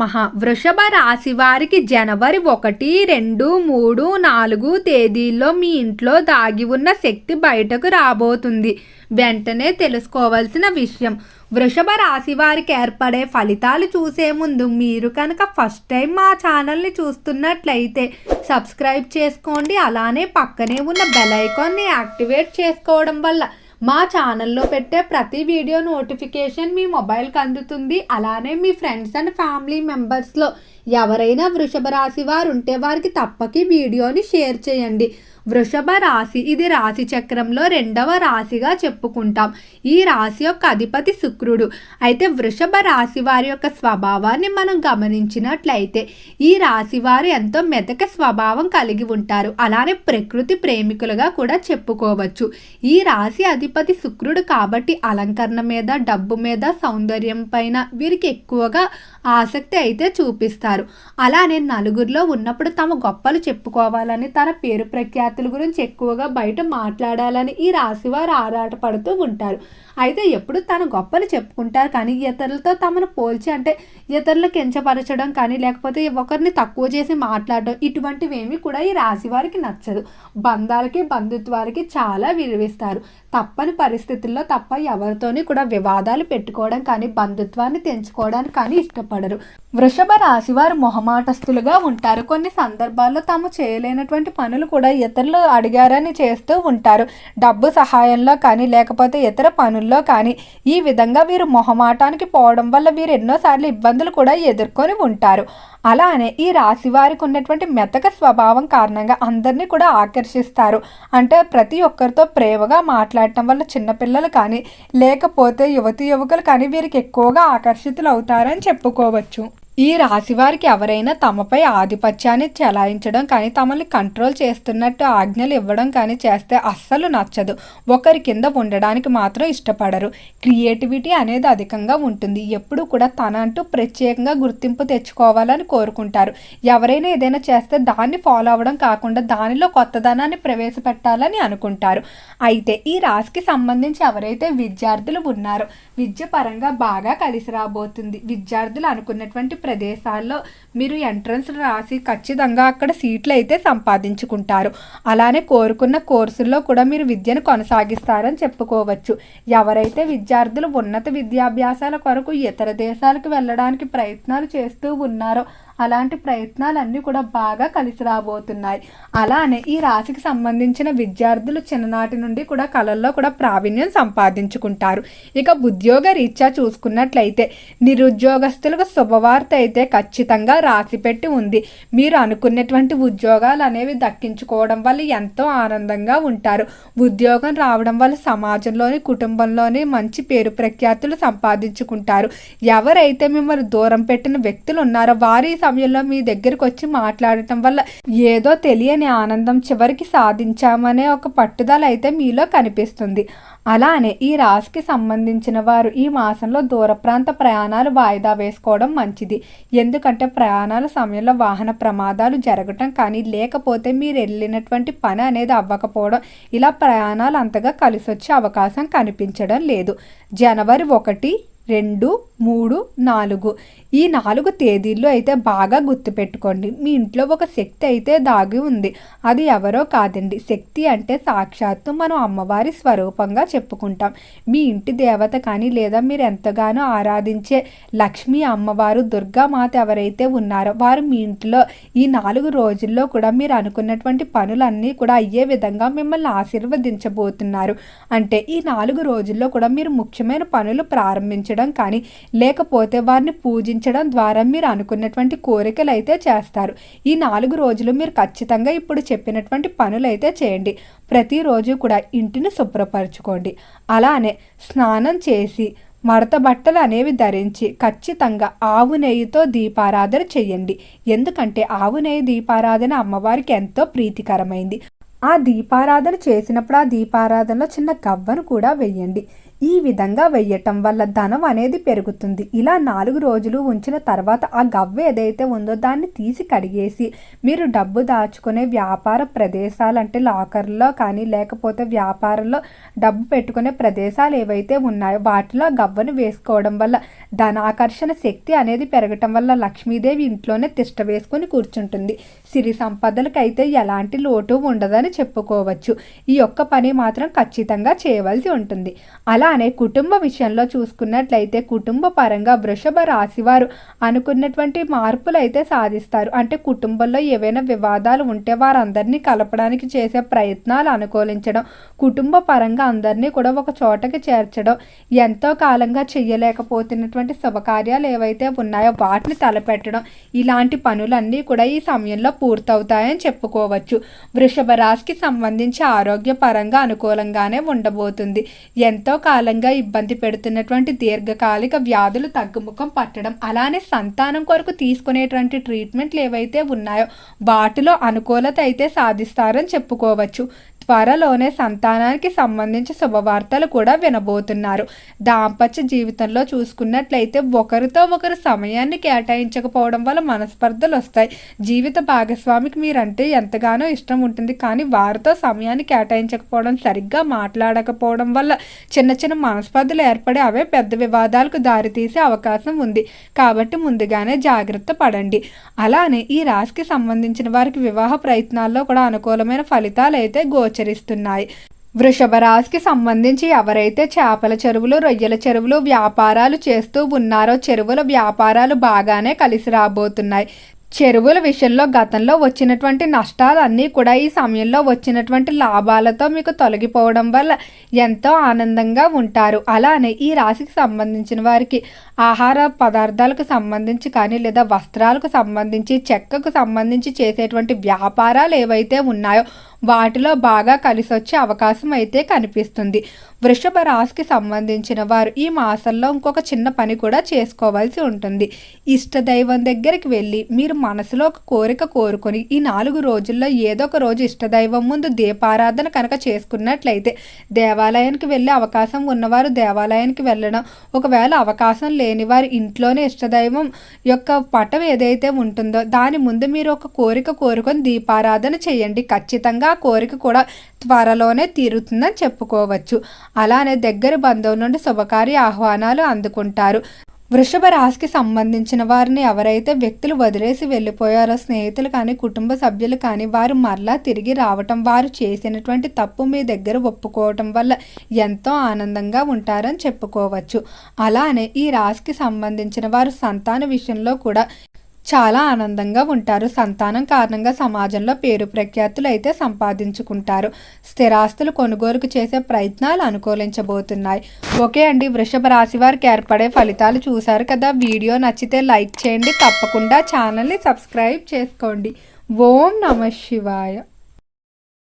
మహా వృషభ రాశి వారికి జనవరి ఒకటి రెండు మూడు నాలుగు తేదీల్లో మీ ఇంట్లో దాగి ఉన్న శక్తి బయటకు రాబోతుంది. వెంటనే తెలుసుకోవాల్సిన విషయం వృషభ రాశి వారికి ఏర్పడే ఫలితాలు చూసే ముందు మీరు కనుక ఫస్ట్ టైం మా ఛానల్ని చూస్తున్నట్లయితే సబ్స్క్రైబ్ చేసుకోండి. అలానే పక్కనే ఉన్న బెల్ ఐకాన్ని యాక్టివేట్ చేసుకోవడం వల్ల మా ఛానల్లో పెట్టే ప్రతి వీడియో నోటిఫికేషన్ మీ మొబైల్కి అందుతుంది. అలానే మీ ఫ్రెండ్స్ అండ్ ఫ్యామిలీ మెంబర్స్లో ఎవరైనా వృషభ రాశి వారు ఉంటే వారికి తప్పకి వీడియోని షేర్ చేయండి. వృషభ రాశి ఇది రాశి చక్రంలో రెండవ రాశిగా చెప్పుకుంటాం. ఈ రాశి యొక్క అధిపతి శుక్రుడు. అయితే వృషభ రాశి వారి యొక్క స్వభావాన్ని మనం గమనించినట్లయితే ఈ రాశి వారు ఎంతో మెతక స్వభావం కలిగి ఉంటారు. అలానే ప్రకృతి ప్రేమికులుగా కూడా చెప్పుకోవచ్చు. ఈ రాశి అధిపతి శుక్రుడు కాబట్టి అలంకరణ మీద డబ్బు మీద సౌందర్యం పైన వీరికి ఎక్కువగా ఆసక్తి అయితే చూపిస్తారు. అలానే నలుగురిలో ఉన్నప్పుడు తమ గొప్పలు చెప్పుకోవాలని తన పేరు విద్యార్థుల గురించి ఎక్కువగా బయట మాట్లాడాలని ఈ రాశి వారు ఆరాటపడుతూ ఉంటారు. అయితే ఎప్పుడు తన గొప్పలు చెప్పుకుంటారు కానీ ఇతరులతో తమను పోల్చి అంటే ఇతరులు కించపరచడం కానీ లేకపోతే ఒకరిని తక్కువ చేసి మాట్లాడడం ఇటువంటివి ఏమి కూడా ఈ రాశి వారికి నచ్చదు. బంధాలకి బంధుత్వాలకి చాలా విలువిస్తారు. తప్పని పరిస్థితుల్లో తప్ప ఎవరితోని కూడా వివాదాలు పెట్టుకోవడం కానీ బంధుత్వాన్ని తెంచుకోవడానికి కానీ ఇష్టపడరు. వృషభ రాశి వారు మొహమాటస్తులుగా ఉంటారు. కొన్ని సందర్భాల్లో తాము చేయలేనటువంటి పనులు కూడా ఇతరులు అడిగారని చేస్తూ ఉంటారు. డబ్బు సహాయంలో కానీ లేకపోతే ఇతర పనుల్లో కానీ ఈ విధంగా వీరు మొహమాటానికి పోవడం వల్ల వీరు ఎన్నోసార్లు ఇబ్బందులు కూడా ఎదుర్కొని ఉంటారు. అలానే ఈ రాశి వారికి ఉన్నటువంటి మెతక స్వభావం కారణంగా అందరినీ కూడా ఆకర్షిస్తారు. అంటే ప్రతి ఒక్కరితో ప్రేమగా పెట్టడం వల్ల చిన్నపిల్లలు కానీ లేకపోతే యువతి యువకులు కానీ వీరికి ఎక్కువగా ఆకర్షితులు అవుతారని చెప్పుకోవచ్చు. ఈ రాశి వారికి ఎవరైనా తమపై ఆధిపత్యాన్ని చెలాయించడం కానీ తమల్ని కంట్రోల్ చేస్తున్నట్టు ఆజ్ఞలు ఇవ్వడం కానీ చేస్తే అస్సలు నచ్చదు. ఒకరి కింద ఉండడానికి మాత్రం ఇష్టపడరు. క్రియేటివిటీ అనేది అధికంగా ఉంటుంది. ఎప్పుడు కూడా తన అంటూ ప్రత్యేకంగా గుర్తింపు తెచ్చుకోవాలని కోరుకుంటారు. ఎవరైనా ఏదైనా చేస్తే దాన్ని ఫాలో అవ్వడం కాకుండా దానిలో కొత్తదనాన్ని ప్రవేశపెట్టాలని అనుకుంటారు. అయితే ఈ రాశికి సంబంధించి ఎవరైతే విద్యార్థులు ఉన్నారో విద్య పరంగా బాగా కలిసి రాబోతుంది. విద్యార్థులు అనుకున్నటువంటి ప్రదేశాల్లో మీరు ఎంట్రన్స్ రాసి ఖచ్చితంగా అక్కడ సీట్లు అయితే సంపాదించుకుంటారు. అలానే కోరుకున్న కోర్సుల్లో కూడా మీరు విద్యను కొనసాగిస్తారని చెప్పుకోవచ్చు. ఎవరైతే విద్యార్థులు ఉన్నత విద్యాభ్యాసాల కొరకు ఇతర దేశాలకు వెళ్ళడానికి ప్రయత్నాలు చేస్తూ ఉన్నారో అలాంటి ప్రయత్నాలన్నీ కూడా బాగా కలిసి రాబోతున్నాయి. అలానే ఈ రాశికి సంబంధించిన విద్యార్థులు చిన్ననాటి నుండి కూడా కళల్లో కూడా ప్రావీణ్యం సంపాదించుకుంటారు. ఇక ఉద్యోగ రీత్యా చూసుకున్నట్లయితే నిరుద్యోగస్తులకు శుభవార్త అయితే ఖచ్చితంగా రాసి పెట్టి ఉంది. మీరు అనుకున్నటువంటి ఉద్యోగాలు అనేవి దక్కించుకోవడం వల్ల ఎంతో ఆనందంగా ఉంటారు. ఉద్యోగం రావడం వల్ల సమాజంలోని కుటుంబంలోని మంచి పేరు ప్రఖ్యాతులు సంపాదించుకుంటారు. ఎవరైతే మిమ్మల్ని దూరం పెట్టిన వ్యక్తులు ఉన్నారో వారి సమయంలో మీ దగ్గరకు వచ్చి మాట్లాడటం వల్ల ఏదో తెలియని ఆనందం చివరికి సాధించామనే ఒక పట్టుదల అయితే మీలో కనిపిస్తుంది. అలానే ఈ రాశికి సంబంధించిన వారు ఈ మాసంలో దూర ప్రాంత ప్రయాణాలు వాయిదా వేసుకోవడం మంచిది. ఎందుకంటే ప్రయాణాల సమయంలో వాహన ప్రమాదాలు జరగటం కానీ లేకపోతే మీరు వెళ్ళినటువంటి పని అనేది అవ్వకపోవడం ఇలా ప్రయాణాలు అంతగా కలిసొచ్చే అవకాశం కనిపించడం లేదు. జనవరి ఒకటి రెండు మూడు నాలుగు. ఈ నాలుగు తేదీల్లో అయితే బాగా గుర్తుపెట్టుకోండి. మీ ఇంట్లో ఒక శక్తి అయితే దాగి ఉంది. అది ఎవరో కాదండి. శక్తి అంటే సాక్షాత్తు మనం అమ్మవారి స్వరూపంగా చెప్పుకుంటాం. మీ ఇంటి దేవత కానీ లేదా మీరు ఎంతగానో ఆరాధించే లక్ష్మీ అమ్మవారు దుర్గామాత ఎవరైతే ఉన్నారో వారు మీ ఇంట్లో ఈ నాలుగు రోజుల్లో కూడా మీరు అనుకున్నటువంటి పనులన్నీ కూడా అయ్యే విధంగా మిమ్మల్ని ఆశీర్వదించబోతున్నారు. అంటే ఈ నాలుగు రోజుల్లో కూడా మీరు ముఖ్యమైన పనులు ప్రారంభించడం కానీ లేకపోతే వారిని పూజించడం ద్వారా మీరు అనుకున్నటువంటి కోరికలు అయితే చేస్తారు. ఈ నాలుగు రోజులు మీరు ఖచ్చితంగా ఇప్పుడు చెప్పినటువంటి పనులు అయితే చేయండి. ప్రతిరోజు కూడా ఇంటిని శుభ్రపరచుకోండి. అలానే స్నానం చేసి మడత బట్టలు అనేవి ధరించి ఖచ్చితంగా ఆవు నెయ్యితో దీపారాధన చేయండి. ఎందుకంటే ఆవు నెయ్యి దీపారాధన అమ్మవారికి ఎంతో ప్రీతికరమైంది. ఆ దీపారాధన చేసినప్పుడు ఆ దీపారాధనలో చిన్న గవ్వను కూడా వేయండి. ఈ విధంగా వెయ్యటం వల్ల ధనం అనేది పెరుగుతుంది. ఇలా నాలుగు రోజులు ఉంచిన తర్వాత ఆ గవ్వ ఏదైతే ఉందో దాన్ని తీసి కడిగేసి మీరు డబ్బు దాచుకునే వ్యాపార ప్రదేశాలు అంటే లాకర్లో కానీ లేకపోతే వ్యాపారంలో డబ్బు పెట్టుకునే ప్రదేశాలు ఏవైతే ఉన్నాయో వాటిలో గవ్వను వేసుకోవడం వల్ల ధనాకర్షణ శక్తి అనేది పెరగటం వల్ల లక్ష్మీదేవి ఇంట్లోనే తిష్ట వేసుకొని కూర్చుంటుంది. సిరి సంపదలకైతే ఎలాంటి లోటు ఉండదని చెప్పుకోవచ్చు. ఈ ఒక్క పని మాత్రం ఖచ్చితంగా చేయవలసి ఉంటుంది. అలా అలానే కుటుంబ విషయంలో చూసుకున్నట్లయితే కుటుంబ పరంగా వృషభ రాశి వారు అనుకున్నటువంటి మార్పులు అయితే సాధిస్తారు. అంటే కుటుంబంలో ఏవైనా వివాదాలు ఉంటే వారందరినీ కలపడానికి చేసే ప్రయత్నాలు అనుకూలించడం కుటుంబ పరంగా అందరినీ కూడా ఒక చోటకి చేర్చడం ఎంతో కాలంగా చేయలేకపోతున్నటువంటి శుభకార్యాలు ఏవైతే ఉన్నాయో వాటిని తలపెట్టడం ఇలాంటి పనులన్నీ కూడా ఈ సమయంలో పూర్తవుతాయని చెప్పుకోవచ్చు. వృషభ రాశికి సంబంధించి ఆరోగ్యపరంగా అనుకూలంగానే ఉండబోతుంది. ఎంతో కాలంగా ఇబ్బంది పెడుతున్నటువంటి దీర్ఘకాలిక వ్యాధులు తగ్గుముఖం పట్టడం అలానే సంతానం కొరకు తీసుకునేటువంటి ట్రీట్మెంట్లు ఏవైతే ఉన్నాయో వాటిలో అనుకూలత అయితే సాధిస్తారని చెప్పుకోవచ్చు. త్వరలోనే సంతానానికి సంబంధించి శుభవార్తలు కూడా వినబోతున్నారు. దాంపత్య జీవితంలో చూసుకున్నట్లయితే ఒకరితో ఒకరు సమయాన్ని కేటాయించకపోవడం వల్ల మనస్పర్ధలు వస్తాయి. జీవిత భాగస్వామికి మీరంటే ఎంతగానో ఇష్టం ఉంటుంది. కానీ వారితో సమయాన్ని కేటాయించకపోవడం సరిగ్గా మాట్లాడకపోవడం వల్ల చిన్న చిన్న మనస్పర్ధలు ఏర్పడి అవే పెద్ద వివాదాలకు దారితీసే అవకాశం ఉంది. కాబట్టి ముందుగానే జాగ్రత్త పడండి. అలానే ఈ రాశికి సంబంధించిన వారికి వివాహ ప్రయత్నాల్లో కూడా అనుకూలమైన ఫలితాలు అయితే గోచ గోచరిస్తున్నాయి. వృషభ రాశికి సంబంధించి ఎవరైతే చేపల చెరువులు రొయ్యల చెరువులు వ్యాపారాలు చేస్తూ ఉన్నారో చెరువుల వ్యాపారాలు బాగానే కలిసి రాబోతున్నాయి. చెరువుల విషయంలో గతంలో వచ్చినటువంటి నష్టాలన్నీ కూడా ఈ సమయంలో వచ్చినటువంటి లాభాలతో మీకు తొలగిపోవడం వల్ల ఎంతో ఆనందంగా ఉంటారు. అలానే ఈ రాశికి సంబంధించిన వారికి ఆహార పదార్థాలకు సంబంధించి కానీ లేదా వస్త్రాలకు సంబంధించి చెక్కకు సంబంధించి చేసేటువంటి వ్యాపారాలు ఏవైతే ఉన్నాయో వాటిలో బాగా కలిసి వచ్చే అవకాశం అయితే కనిపిస్తుంది. వృషభ రాశికి సంబంధించిన వారు ఈ మాసంలో ఇంకొక చిన్న పని కూడా చేసుకోవాల్సి ఉంటుంది. ఇష్టదైవం దగ్గరికి వెళ్ళి మీరు మనసులో ఒక కోరిక కోరుకొని ఈ నాలుగు రోజుల్లో ఏదో ఒక రోజు ఇష్టదైవం ముందు దీపారాధన కనుక చేసుకున్నట్లయితే దేవాలయానికి వెళ్ళే అవకాశం ఉన్నవారు దేవాలయానికి వెళ్ళడం ఒకవేళ అవకాశం లేని వారు ఇంట్లోనే ఇష్టదైవం యొక్క పటం ఏదైతే ఉంటుందో దాని ముందు మీరు ఒక కోరిక కోరుకొని దీపారాధన చేయండి. ఖచ్చితంగా కోరిక కూడా త్వరలోనే తీరుతుందని చెప్పుకోవచ్చు. అలానే దగ్గర బంధువుల నుండి శుభకార్య ఆహ్వానాలు అందుకుంటారు. వృషభ రాశికి సంబంధించిన వారిని ఎవరైతే వ్యక్తులు వదిలేసి వెళ్ళిపోయారో స్నేహితులు కానీ కుటుంబ సభ్యులు కానీ వారు మరలా తిరిగి రావటం వారు చేసినటువంటి తప్పు మీ దగ్గర ఒప్పుకోవటం వల్ల ఎంతో ఆనందంగా ఉంటారని చెప్పుకోవచ్చు. అలానే ఈ రాశికి సంబంధించిన వారు సంతాన విషయంలో కూడా చాలా ఆనందంగా ఉంటారు. సంతానం కారణంగా సమాజంలో పేరు ప్రఖ్యాతులు అయితే సంపాదించుకుంటారు. స్థిరాస్తులు కొనుగోలుకు చేసే ప్రయత్నాలు అనుకూలించబోతున్నాయి. ఓకే అండి వృషభ రాశి వారికి ఏర్పడే ఫలితాలు చూశారు కదా. వీడియో నచ్చితే లైక్ చేయండి. తప్పకుండా ఛానల్ని సబ్స్క్రైబ్ చేసుకోండి. ఓం నమ శివాయ.